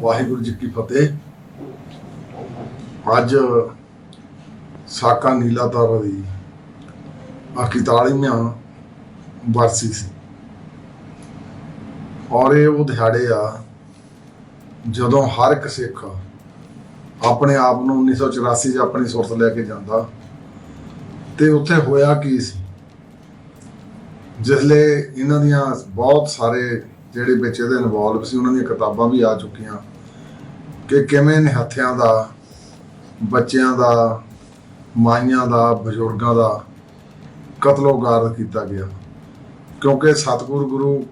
ਵਾਹਿਗੁਰੂ ਜੀ ਕੀ ਫਤਿਹ। ਅੱਜ ਸਾਕਾ ਨੀਲਾ ਤਾਰਾ ਦੀ ਆ 41ਵੀਂ ਵਰਸੀ ਸੀ। ਔਰ ਇਹ ਉਹ ਦਿਹਾੜੇ ਆ, ਜਦੋਂ ਹਰ ਇੱਕ ਸਿੱਖ ਆਪਣੇ ਆਪ ਨੂੰ 1984 'ਚ ਆਪਣੀ ਸੁਰਤ ਲੈ ਕੇ ਜਾਂਦਾ ਤੇ ਉੱਥੇ ਹੋਇਆ ਕੀ ਸੀ? ਜਿਸਲੇ ਇਹਨਾਂ ਦੀਆਂ ਬਹੁਤ ਸਾਰੇ ਜਿਹੜੇ ਵਿੱਚ ਇਹਦੇ ਇਨਵੋਲਵ ਸੀ, ਉਹਨਾਂ ਦੀਆਂ ਕਿਤਾਬਾਂ ਵੀ ਆ ਚੁੱਕੀਆਂ। ਕਿ ਕਿਵੇਂ ਨਿਹੱਥਿਆਂ ਦਾ, ਬੱਚਿਆਂ ਦਾ, ਮਾਈਆਂ ਦਾ, ਬਜ਼ੁਰਗਾਂ ਦਾ ਕਤਲੋਗਾਰ ਕੀਤਾ ਗਿਆ। ਕਿਉਂਕਿ ਸਤਿਗੁਰ ਗੁਰੂ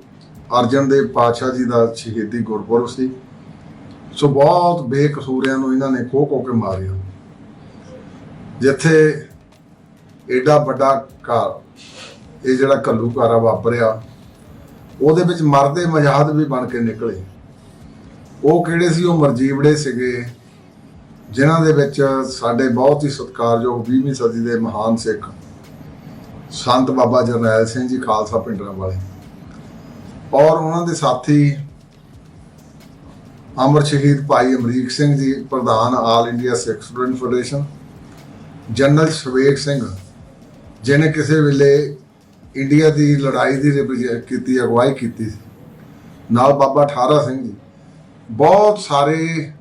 ਅਰਜਨ ਦੇਵ ਪਾਤਸ਼ਾਹ ਜੀ ਦਾ ਸ਼ਹੀਦੀ ਗੁਰਪੁਰਬ ਸੀ। ਸੋ ਬਹੁਤ ਬੇਕਸੂਰਿਆਂ ਨੂੰ ਇਹਨਾਂ ਨੇ ਖੋ ਖੋ ਕੇ ਮਾਰਿਆ। ਜਿੱਥੇ ਐਡਾ ਵੱਡਾ ਘਰ ਇਹ ਜਿਹੜਾ ਕੱਲੂ ਘਾਰਾ ਵਾਪਰਿਆ ਉਹਦੇ ਵਿੱਚ ਮਰਦੇ ਮਜ਼ਾਹਦ ਵੀ ਬਣ ਕੇ ਨਿਕਲੇ। ਉਹ ਕਿਹੜੇ ਸੀ? ਉਹ ਮਰਜੀਵੜੇ ਸੀਗੇ, ਜਿਨ੍ਹਾਂ ਦੇ ਵਿੱਚ ਸਾਡੇ ਬਹੁਤ ਹੀ ਸਤਿਕਾਰਯੋਗ 20ਵੀਂ ਸਦੀ ਦੇ ਮਹਾਨ ਸਿੱਖ ਸੰਤ ਬਾਬਾ ਜਰਨੈਲ ਸਿੰਘ ਜੀ ਖਾਲਸਾ ਪਿੰਡਰਾਂ ਵਾਲੇ ਔਰ ਉਹਨਾਂ ਦੇ ਸਾਥੀ ਅਮਰ ਸ਼ਹੀਦ ਭਾਈ ਅਮਰੀਕ ਸਿੰਘ ਜੀ, ਪ੍ਰਧਾਨ all India Sikh student federation general Shavek Singh, ਜਿਹਨੇ ਕਿਸੇ ਵੇਲੇ ਇੰਡੀਆ ਦੀ ਲੜਾਈ ਦੀ represent ਕੀਤੀ, ਅਗਵਾਈ ਕੀਤੀ ਸੀ। ਨਾਲ ਬਾਬਾ ਠਾਰਾ ਸਿੰਘ ਜੀ। ਬਹੁਤ ਸਾਰੇ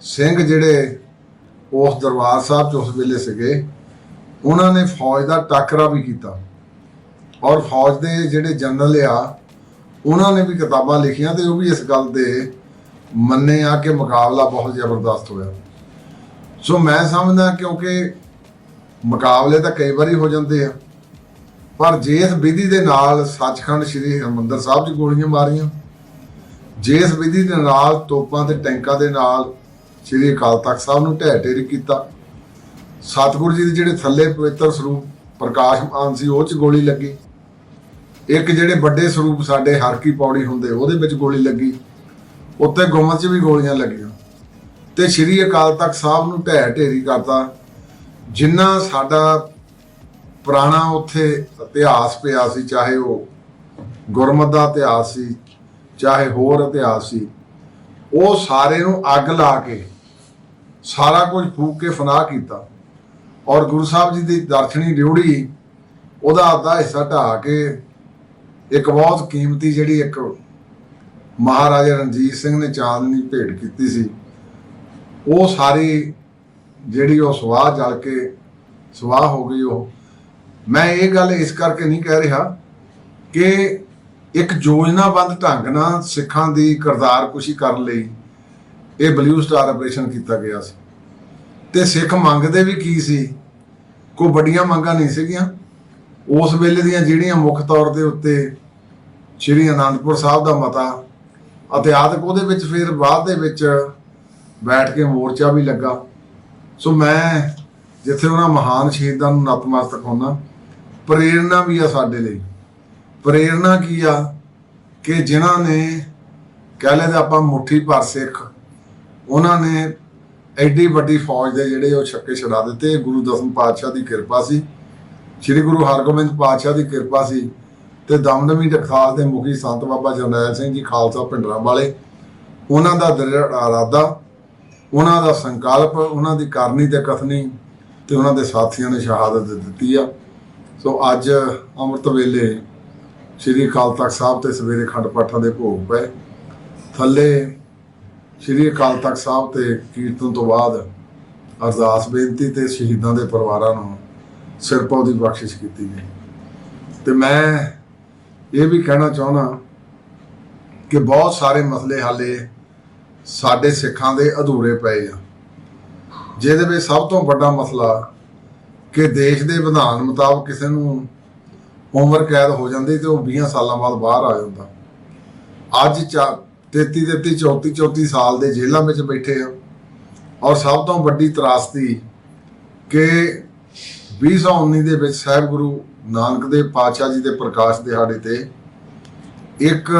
ਸਿੰਘ ਜਿਹੜੇ ਉਸ ਦਰਬਾਰ ਸਾਹਿਬ ਚ ਉਸ ਵੇਲੇ ਸੀਗੇ, ਉਹਨਾਂ ਨੇ ਫੌਜ ਦਾ ਟਾਕਰਾ ਵੀ ਕੀਤਾ। ਔਰ ਫੌਜ ਦੇ ਜਿਹੜੇ ਜਨਰਲ ਆ, ਉਹਨਾਂ ਨੇ ਵੀ ਕਿਤਾਬਾਂ ਲਿਖੀਆਂ ਤੇ ਉਹ ਵੀ ਇਸ ਗੱਲ ਦੇ ਮੰਨੇ ਆ ਕਿ ਮੁਕਾਬਲਾ ਬਹੁਤ ਜ਼ਬਰਦਸਤ ਹੋਇਆ। ਸੋ ਮੈਂ ਸਮਝਦਾ ਕਿਉਂਕਿ ਮੁਕਾਬਲੇ ਤਾਂ ਕਈ ਵਾਰੀ ਹੋ ਜਾਂਦੇ ਆ। ਪਰ ਜੇ ਵਿਧੀ ਦੇ ਨਾਲ ਸੱਚਖੰਡ ਸ੍ਰੀ ਹਰਿਮੰਦਰ ਸਾਹਿਬ 'ਚ ਗੋਲੀਆਂ ਮਾਰੀਆਂ, ਜੇ ਵਿਧੀ ਦੇ ਨਾਲ ਤੋਪਾਂ ਤੇ ਟੈਂਕਾਂ ਦੇ ਨਾਲ ਸ੍ਰੀ ਅਕਾਲ ਤਖਤ ਸਾਹਿਬ ਨੂੰ ਢਹਿ ਢੇਰੀ ਕੀਤਾ, ਸਤਿਗੁਰੂ ਜੀ ਦੇ ਜਿਹੜੇ ਥੱਲੇ ਪਵਿੱਤਰ ਸਰੂਪ ਪ੍ਰਕਾਸ਼ਮਾਨ ਸੀ, ਉਹ 'ਚ ਗੋਲੀ ਲੱਗੀ। ਇੱਕ ਜਿਹੜੇ ਵੱਡੇ ਸਰੂਪ ਸਾਡੇ ਹਰ ਕੀ ਪੌੜੀ ਹੁੰਦੇ, ਉਹਦੇ ਵਿੱਚ ਗੋਲੀ ਲੱਗੀ। ਉੱਤੇ ਗੁੰਮਤ 'ਚ ਵੀ ਗੋਲੀਆਂ ਲੱਗੀਆਂ। ਤੇ ਸ੍ਰੀ ਅਕਾਲ ਤਖਤ ਸਾਹਿਬ ਨੂੰ ਢਹਿ ਢੇਰੀ ਕਰਤਾ, ਜਿੰਨਾ ਸਾਡਾ ਪੁਰਾਣਾ ਉੱਥੇ ਇਤਿਹਾਸ ਪਿਆ ਸੀ, ਚਾਹੇ ਉਹ ਗੁਰਮਤ ਦਾ ਇਤਿਹਾਸ ਸੀ, ਚਾਹੇ ਹੋਰ ਇਤਿਹਾਸ ਸੀ, ਉਹ ਸਾਰੇ ਨੂੰ ਅੱਗ ਲਾ ਕੇ ਸਾਰਾ ਕੁਝ ਫੂਕ ਕੇ ਫਨਾਹ ਕੀਤਾ। ਔਰ ਗੁਰੂ ਸਾਹਿਬ ਜੀ ਦੀ ਦਰਸ਼ਨੀ ਡਿਉੜੀ ਉਹਦਾ ਅੱਧਾ ਹਿੱਸਾ ਢਾ ਕੇ ਇੱਕ ਬਹੁਤ ਕੀਮਤੀ ਜਿਹੜੀ ਇੱਕ ਮਹਾਰਾਜਾ ਰਣਜੀਤ ਸਿੰਘ ਨੇ ਚਾਂਦਨੀ ਭੇਟ ਕੀਤੀ ਸੀ, ਉਹ ਸਾਰੀ ਜਿਹੜੀ ਉਹ ਸਵਾਹ ਜਲ ਕੇ ਸਵਾਹ ਹੋ ਗਈ, ਉਹ ਮੈਂ ਇਹ ਗੱਲ ਇਸ ਕਰਕੇ ਨਹੀਂ ਕਹਿ ਰਿਹਾ ਕਿ ਇੱਕ ਯੋਜਨਾਬੰਦ ਢੰਗ ਨਾਲ ਸਿੱਖਾਂ ਦੀ ਕਰਤਾਰ ਕੁਸ਼ੀ ਕਰਨ ਲਈ ਇਹ ਬਲੂ ਸਟਾਰ ਆਪਰੇਸ਼ਨ ਕੀਤਾ ਗਿਆ ਸੀ। ਤੇ ਸਿੱਖ ਮੰਗਦੇ ਵੀ ਕੀ ਸੀ? ਕੋਈ ਵੱਡੀਆਂ ਮੰਗਾਂ ਨਹੀਂ ਸੀਗੀਆਂ। ਉਸ ਵੇਲੇ ਦੀਆਂ ਜਿਹੜੀਆਂ ਮੁੱਖ ਤੌਰ ਦੇ ਉੱਤੇ ਸ਼੍ਰੀ ਅਨੰਦਪੁਰ ਸਾਹਿਬ ਦਾ ਮਤਾ ਇਤਿਹਾਸਕ ਉਹਦੇ ਵਿੱਚ ਫਿਰ ਬਾਅਦ ਦੇ ਵਿੱਚ ਬੈਠ ਕੇ ਮੋਰਚਾ ਵੀ ਲੱਗਾ। ਸੋ ਮੈਂ ਜਿੱਥੇ ਉਹਨਾਂ ਮਹਾਨ ਸ਼ਹੀਦਾਂ ਨੂੰ ਨਤਮਸਤਕ ਹੋਣਾ ਪ੍ਰੇਰਣਾ ਵੀ ਆ ਸਾਡੇ ਲਈ। ਪ੍ਰੇਰਣਾ ਕੀ ਆ? ਕਿ ਜਿਨ੍ਹਾਂ ਨੇ, ਕਹਿ ਲੈ ਤੇ ਆਪਾਂ ਮੁੱਠੀ ਭਰ ਸਿੱਖ, ਉਹਨਾਂ ਨੇ ਐਡੀ ਵੱਡੀ ਫੌਜ ਦੇ ਜਿਹੜੇ ਉਹ ਛੱਕੇ ਛਡਾ ਦਿੱਤੇ। ਗੁਰੂ ਦਸਮ ਪਾਤਸ਼ਾਹ ਦੀ ਕਿਰਪਾ ਸੀ। ਸ੍ਰੀ ਗੁਰੂ ਹਰਗੋਬਿੰਦ ਪਾਤਸ਼ਾਹ ਦੀ ਕਿਰਪਾ ਸੀ। ਤੇ ਦਮਦਮੀ ਟਕਸਾਲ ਦੇ ਮੁਖੀ ਸੰਤ ਬਾਬਾ ਜਰਨੈਲ ਸਿੰਘ ਜੀ ਖਾਲਸਾ ਪਿੰਡਰਾਂ ਵਾਲੇ, ਉਹਨਾਂ ਦਾ ਦ੍ਰਿੜ ਇਰਾਦਾ, ਉਹਨਾਂ ਦਾ ਸੰਕਲਪ, ਉਹਨਾਂ ਦੀ ਕਰਨੀ ਤੇ ਕਥਨੀ ਤੇ ਉਹਨਾਂ ਦੇ ਸਾਥੀਆਂ ਨੇ ਸ਼ਹਾਦਤ ਦਿੱਤੀ ਆ। ਸੋ ਅੱਜ ਅੰਮ੍ਰਿਤ ਵੇਲੇ ਸ੍ਰੀ ਅਕਾਲ ਤਖਤ ਸਾਹਿਬ ਤੇ ਸਵੇਰੇ ਖੰਡ ਪਾਠਾਂ ਦੇ ਭੋਗ ਪਏ। ਥੱਲੇ ਸ੍ਰੀ ਅਕਾਲ ਤਖਤ ਸਾਹਿਬ ਤੇ ਕੀਰਤਨ ਤੋਂ ਬਾਅਦ ਅਰਦਾਸ ਬੇਨਤੀ ਤੇ ਸ਼ਹੀਦਾਂ ਦੇ ਪਰਿਵਾਰਾਂ ਨੂੰ ਸਿਰਪਾਉ ਦੀ ਬਖਸ਼ਿਸ਼ ਕੀਤੀ ਗਈ। ਤੇ ਮੈਂ ਇਹ ਵੀ ਕਹਿਣਾ ਚਾਹੁੰਦਾ ਕਿ ਬਹੁਤ ਸਾਰੇ ਮਸਲੇ ਹਾਲੇ ਸਾਡੇ ਸਿੱਖਾਂ ਦੇ ਅਧੂਰੇ ਪਏ ਆ। ਜਿਹਦੇ ਵਿੱਚ ਸਭ ਤੋਂ ਵੱਡਾ ਮਸਲਾ ਕਿ ਦੇਸ਼ ਦੇ ਵਿਧਾਨ ਮੁਤਾਬਕ ਕਿਸੇ ਨੂੰ ਉਮਰ ਕੈਦ ਹੋ ਜਾਂਦੀ ਤੇ ਉਹ 20 ਸਾਲਾਂ ਬਾਅਦ ਬਾਹਰ ਆ ਜਾਂਦਾ। ਅੱਜ 33 33 34 34 ਸਾਲ ਦੇ ਜੇਲ੍ਹਾਂ ਵਿੱਚ ਬੈਠੇ ਆ ਔਰ ਸਭ ਤੋਂ ਵੱਡੀ ਤਰਾਸਦੀ ਕਿ 2019 ਦੇ ਵਿੱਚ ਸਾਹਿਬ ਗੁਰੂ ਨਾਨਕ ਦੇਵ ਪਾਤਸ਼ਾਹ ਜੀ ਦੇ ਪ੍ਰਕਾਸ਼ ਦਿਹਾੜੇ ਤੇ ਇੱਕ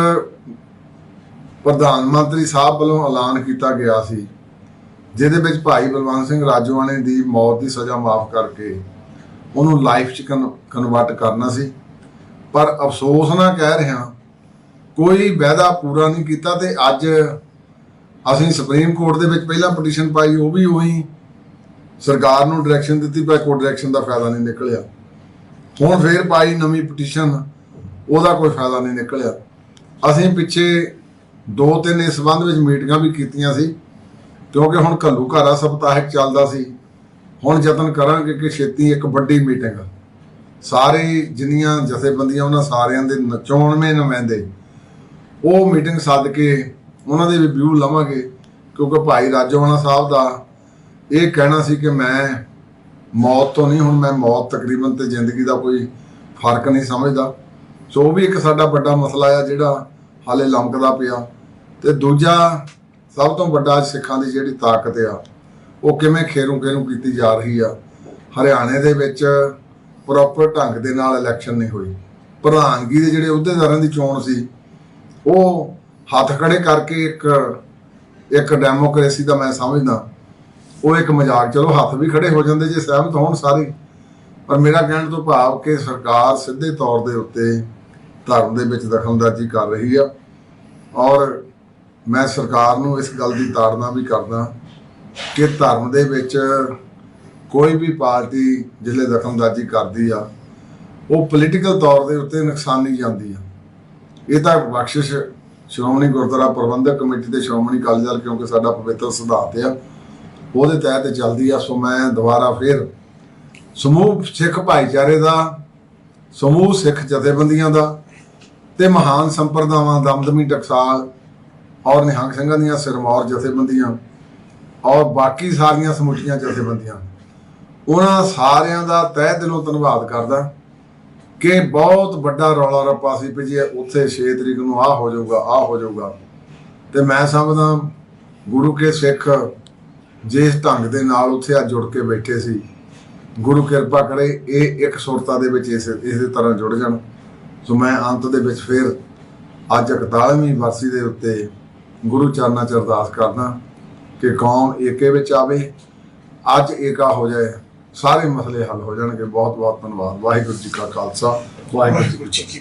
ਪ੍ਰਧਾਨ ਮੰਤਰੀ ਸਾਹਿਬ ਵੱਲੋਂ ਐਲਾਨ ਕੀਤਾ ਗਿਆ ਸੀ ਜਿਹਦੇ ਵਿੱਚ ਭਾਈ ਬਲਵੰਤ ਸਿੰਘ ਰਾਜੋਆਣੇ ਦੀ ਮੌਤ ਦੀ ਸਜ਼ਾ ਮਾਫ ਕਰਕੇ ਉਹਨੂੰ ਲਾਈਫ ਚ ਕਨਵਰਟ ਕਰਨਾ ਸੀ। ਪਰ ਅਫਸੋਸ ਨਾਲ ਕਹਿ ਰਿਹਾ ਕੋਈ ਵਾਅਦਾ ਪੂਰਾ ਨਹੀਂ ਕੀਤਾ ਤੇ ਅੱਜ ਅਸੀਂ ਸੁਪਰੀਮ ਕੋਰਟ ਦੇ ਵਿੱਚ ਪਹਿਲਾਂ ਪਟੀਸ਼ਨ ਪਾਈ, ਉਹ ਵੀ ਉਹੀ ਸਰਕਾਰ ਨੂੰ ਡਾਇਰੈਕਸ਼ਨ ਦਿੱਤੀ, ਪਰ ਕੋਈ ਡਾਇਰੈਕਸ਼ਨ ਦਾ ਫਾਇਦਾ ਨਹੀਂ ਨਿਕਲਿਆ। ਹੁਣ ਫੇਰ ਪਾਈ ਨਵੀਂ ਪਟੀਸ਼ਨ ਉਹਦਾ ਕੋਈ ਫਾਇਦਾ ਨਹੀਂ ਨਿਕਲਿਆ। ਅਸੀਂ ਪਿੱਛੇ ਦੋ ਤਿੰਨ ਇਸ ਸੰਬੰਧ ਵਿੱਚ ਮੀਟਿੰਗਾਂ ਵੀ ਕੀਤੀਆਂ ਸੀ। ਕਿਉਂਕਿ ਹੁਣ ਘੱਲੂ ਘਾਰਾ ਸਪਤਾਹਿਕ ਚੱਲਦਾ ਸੀ। ਹੁਣ ਯਤਨ ਕਰਾਂਗੇ ਕਿ ਛੇਤੀ ਇੱਕ ਵੱਡੀ ਮੀਟਿੰਗ। ਸਾਰੇ ਜਿੰਨੀਆਂ ਜਥੇਬੰਦੀਆਂ ਉਹਨਾਂ ਸਾਰਿਆਂ ਦੇ ਨਚੋਣਵੇਂ ਨੁਮਾਇੰਦੇ, ਉਹ ਮੀਟਿੰਗ ਸੱਦ ਕੇ ਉਹਨਾਂ ਦੇ ਰਿਵਿਊ ਲਵਾਂਗੇ। ਕਿਉਂਕਿ ਭਾਈ ਰਾਜੋਵਾਲਾ ਸਾਹਿਬ ਦਾ ਇਹ ਕਹਿਣਾ ਸੀ ਕਿ ਮੈਂ ਮੌਤ ਤੋਂ ਨਹੀਂ, ਹੁਣ ਮੈਂ ਮੌਤ ਤਕਰੀਬਨ ਤੇ ਜ਼ਿੰਦਗੀ ਦਾ ਕੋਈ ਫ਼ਰਕ ਨਹੀਂ ਸਮਝਦਾ। ਸੋ ਉਹ ਵੀ ਇੱਕ ਸਾਡਾ ਵੱਡਾ ਮਸਲਾ ਆ ਜਿਹੜਾ ਹਾਲੇ ਲੰਕਦਾ ਪਿਆ। ਤੇ ਦੂਜਾ ਸਭ ਤੋਂ ਵੱਡਾ ਸਿੱਖਾਂ ਦੀ ਜਿਹੜੀ ਤਾਕਤ ਆ, ਉਹ ਕਿਵੇਂ ਖੇਰੂ ਖੇਰੂ ਕੀਤੀ ਜਾ ਰਹੀ ਆ। ਹਰਿਆਣੇ ਦੇ ਵਿੱਚ ਪ੍ਰੋਪਰ ਢੰਗ ਦੇ ਨਾਲ ਇਲੈਕਸ਼ਨ ਨਹੀਂ ਹੋਈ। ਪ੍ਰਧਾਨਗੀ ਦੇ ਜਿਹੜੇ ਅਹੁਦੇਦਾਰਾਂ ਦੀ ਚੋਣ ਸੀ, ਉਹ ਹੱਥ ਖੜੇ ਕਰਕੇ ਇੱਕ ਇੱਕ ਡੈਮੋਕ੍ਰੇਸੀ ਦਾ ਮੈਂ ਸਮਝਦਾ, ਉਹ ਇੱਕ ਮਜ਼ਾਕ, ਚਲੋ ਹੱਥ ਵੀ ਖੜੇ ਹੋ ਜਾਂਦੇ ਜੇ ਸਹਿਮਤ ਹੋਣ ਸਾਰੇ। ਪਰ ਮੇਰਾ ਕਹਿਣ ਤੋਂ ਭਾਵ ਕਿ ਸਰਕਾਰ ਸਿੱਧੇ ਤੌਰ ਦੇ ਉੱਤੇ ਧਰਮ ਦੇ ਵਿੱਚ ਦਖਲਅੰਦਾਜ਼ੀ ਕਰ ਰਹੀ ਆ। ਔਰ ਮੈਂ ਸਰਕਾਰ ਨੂੰ ਇਸ ਗੱਲ ਦੀ ਤਾੜਨਾ ਵੀ ਕਰਦਾ ਕਿ ਧਰਮ ਦੇ ਵਿੱਚ ਕੋਈ ਵੀ ਪਾਰਟੀ ਜਿਹੜੇ ਦਖਲਅੰਦਾਜ਼ੀ ਕਰਦੀ ਆ, ਉਹ ਪੋਲੀਟੀਕਲ ਤੌਰ ਦੇ ਉੱਤੇ ਨੁਕਸਾਨੀ ਜਾਂਦੀ ਆ। ਇਹ ਤਾਂ ਬਖਸ਼ਿਸ਼ ਸ਼੍ਰੋਮਣੀ ਗੁਰਦੁਆਰਾ ਪ੍ਰਬੰਧਕ ਕਮੇਟੀ ਤੇ ਸ਼੍ਰੋਮਣੀ ਅਕਾਲੀ ਦਲ ਕਿਉਂਕਿ ਸਾਡਾ ਪਵਿੱਤਰ ਸਿਧਾਂਤ ਆ, ਉਹਦੇ ਤਹਿਤ ਚੱਲਦੀ ਆ, ਸੋ ਮੈਂ ਦੁਬਾਰਾ ਫਿਰ ਸਮੂਹ ਸਿੱਖ ਭਾਈਚਾਰੇ ਦਾ, ਸਮੂਹ ਸਿੱਖ ਜਥੇਬੰਦੀਆਂ ਦਾ ਤੇ ਮਹਾਨ ਸੰਪਰਦਾਵਾਂ ਦਮਦਮੀ ਟਕਸਾਲ ਔਰ ਨਿਹੰਗ ਸਿੰਘਾਂ ਦੀਆਂ ਸਿਰਮੌਰ ਜਥੇਬੰਦੀਆਂ ਔਰ ਬਾਕੀ ਸਾਰੀਆਂ ਸਮੁੱਚੀਆਂ ਜਥੇਬੰਦੀਆਂ। ਉਹਨਾਂ ਸਾਰਿਆਂ ਦਾ ਤਹਿ ਦਿਲੋਂ ਧੰਨਵਾਦ ਕਰਦਾ ਕਿ ਬਹੁਤ ਵੱਡਾ ਰੌਲਾ ਰੱਪਾ ਸੀ ਵੀ ਜੇ ਉੱਥੇ 6 ਤਰੀਕ ਨੂੰ ਆਹ ਹੋ ਜਾਊਗਾ, ਆਹ ਹੋ ਜਾਊਗਾ। ਤੇ ਮੈਂ ਸਮਝਦਾ ਗੁਰੂ ਕੇ ਸਿੱਖ ਜਿਸ ਢੰਗ ਦੇ ਨਾਲ ਉੱਥੇ ਆ ਜੁੜ ਕੇ ਬੈਠੇ ਸੀ, ਗੁਰੂ ਕਿਰਪਾ ਕਰੇ ਇਹ ਇੱਕ ਸੁਰਤਾ ਦੇ ਵਿੱਚ ਇਸ, ਇਸੇ ਤਰ੍ਹਾਂ ਜੁੜ ਜਾਣ। ਸੋ ਮੈਂ ਅੰਤ ਦੇ ਵਿੱਚ ਫਿਰ ਅੱਜ 41ਵੀਂ ਵਰਸੀ ਦੇ ਉੱਤੇ ਗੁਰੂ ਚਰਨਾਂ 'ਚ ਅਰਦਾਸ ਕਰਦਾ ਕਿ ਕੌਮ ਏਕੇ ਵਿੱਚ ਆਵੇ, ਅੱਜ ਏਕਾ ਹੋ ਜਾਏ, ਸਾਰੇ ਮਸਲੇ ਹੱਲ ਹੋ ਜਾਣਗੇ। ਬਹੁਤ ਬਹੁਤ ਧੰਨਵਾਦ। ਵਾਹਿਗੁਰੂ ਜੀ ਕਾ ਖਾਲਸਾ, ਵਾਹਿਗੁਰੂ ਜੀ ਕੀ